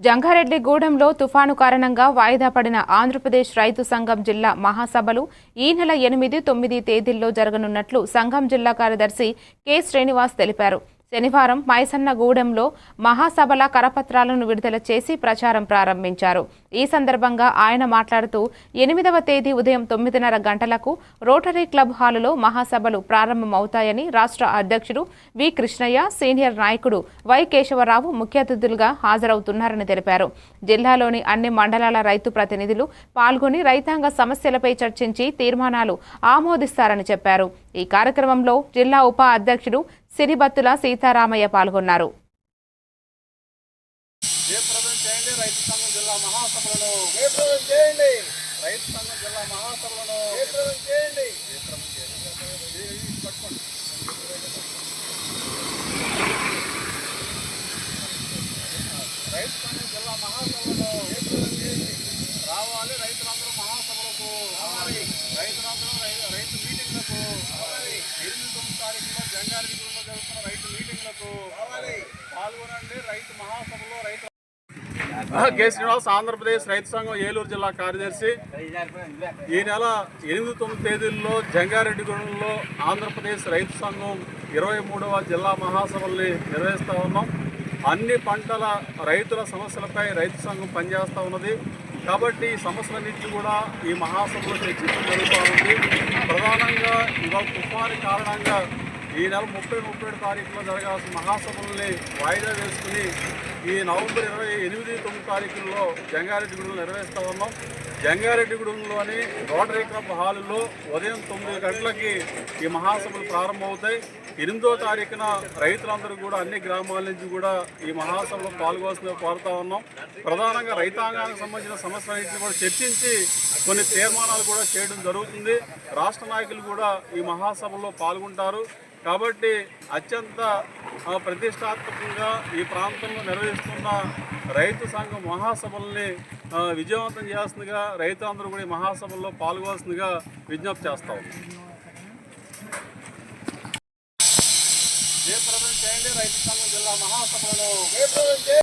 జంగారెడ్డిగూడెంలో తుఫాను కారణంగా వాయిదా పడిన ఆంధ్రప్రదేశ్ రైతు సంఘం జిల్లా మహాసభలు ఈ నెల ఎనిమిది తొమ్మిది తేదీల్లో జరగనున్నట్లు సంఘం జిల్లా కార్యదర్శి కె. శ్రీనివాస్ తెలిపారు. శనివారం మైసన్నగూడెంలో మహాసభల కరపత్రాలను విడుదల చేసి ప్రచారం ప్రారంభించారు. ఈ సందర్భంగా ఆయన మాట్లాడుతూ ఎనిమిదవ తేదీ ఉదయం తొమ్మిదిన్నర గంటలకు రోటరీ క్లబ్ హాలులో మహాసభలు ప్రారంభమవుతాయని రాష్ట్ర అధ్యక్షుడు వి. కృష్ణయ్య సీనియర్ నాయకుడు వై. కేశవరావు ముఖ్య అతిథులుగా హాజరవుతున్నారని తెలిపారు. జిల్లాలోని అన్ని మండలాల రైతు ప్రతినిధులు పాల్గొని రైతాంగ సమస్యలపై చర్చించి తీర్మానాలు ఆమోదిస్తారని చెప్పారు. ఈ కార్యక్రమంలో జిల్లా ఉప అధ్యక్షుడు సిరిబత్తుల సీతారామయ్య పాల్గొన్నారు. జయప్రదం రైతు సంఘం జిల్లా మహాసభలను జయప్రదం చేయండి పట్టుకోండి రైతు సంఘం జిల్లా మహాసభలను రావాలి రైతులందరూ మహాసభలకు రైతులందరూ రై- రైతు మీటింగ్లకు ఎనిమిది తొమ్మిది జరుగుతున్న రైతు మీటింగ్లకు పాల్గొనండి. రైతు మహాసభలో రైతు కె. శ్రీనివాస్ ఆంధ్రప్రదేశ్ రైతు సంఘం ఏలూరు జిల్లా కార్యదర్శి. ఈ నెల ఎనిమిది తొమ్మిది తేదీల్లో జంగారెడ్డిగూడెంలో ఆంధ్రప్రదేశ్ రైతు సంఘం ఇరవై మూడవ జిల్లా మహాసభల్ని నిర్వహిస్తూ ఉన్నాం. అన్ని పంటల రైతుల సమస్యలపై రైతు సంఘం పనిచేస్తూ ఉన్నది. కాబట్టి ఈ సమస్యలన్నింటినీ కూడా ఈ మహాసభలో చర్చించడం జరుగుతూ ఉంది. ప్రధానంగా ఇవాళ తుఫాను కారణంగా ఈ నెల ముప్పై ముప్పై ఏడు తారీఖులో జరగాల్సిన మహాసభల్ని వాయిదా వేసుకుని ఈ నవంబర్ ఇరవై ఎనిమిది తొమ్మిది తారీఖుల్లో జంగారెడ్డిగూడెంలో నిర్వహిస్తూ ఉన్నాం. జంగారెడ్డిగూడెంలోని రోటరీ క్లబ్ హాలులో ఉదయం తొమ్మిది గంటలకి ఈ మహాసభలు ప్రారంభమవుతాయి. ఎనిమిదో తారీఖున రైతులందరూ కూడా అన్ని గ్రామాల నుంచి కూడా ఈ మహాసభలో పాల్గొని కోరుతా ఉన్నాం. ప్రధానంగా రైతాంగానికి సంబంధించిన సమస్యలన్నింటినీ కూడా చర్చించి కొన్ని తీర్మానాలు కూడా చేయడం జరుగుతుంది. రాష్ట్ర నాయకులు కూడా ఈ మహాసభలో పాల్గొంటారు. కాబట్టి అత్యంత ప్రతిష్టాత్మకంగా ఈ ప్రాంతంలో నిర్వహిస్తున్న రైతు సంఘం మహాసభల్ని విజయవంతం చేస్తుందిగా రైతులందరూ కూడా ఈ మహాసభల్లో పాల్గొల్సిందిగా విజ్ఞప్తి చేస్తాం జయప్రదం చేయండి రైతు సంఘం జిల్లా మహాసభలో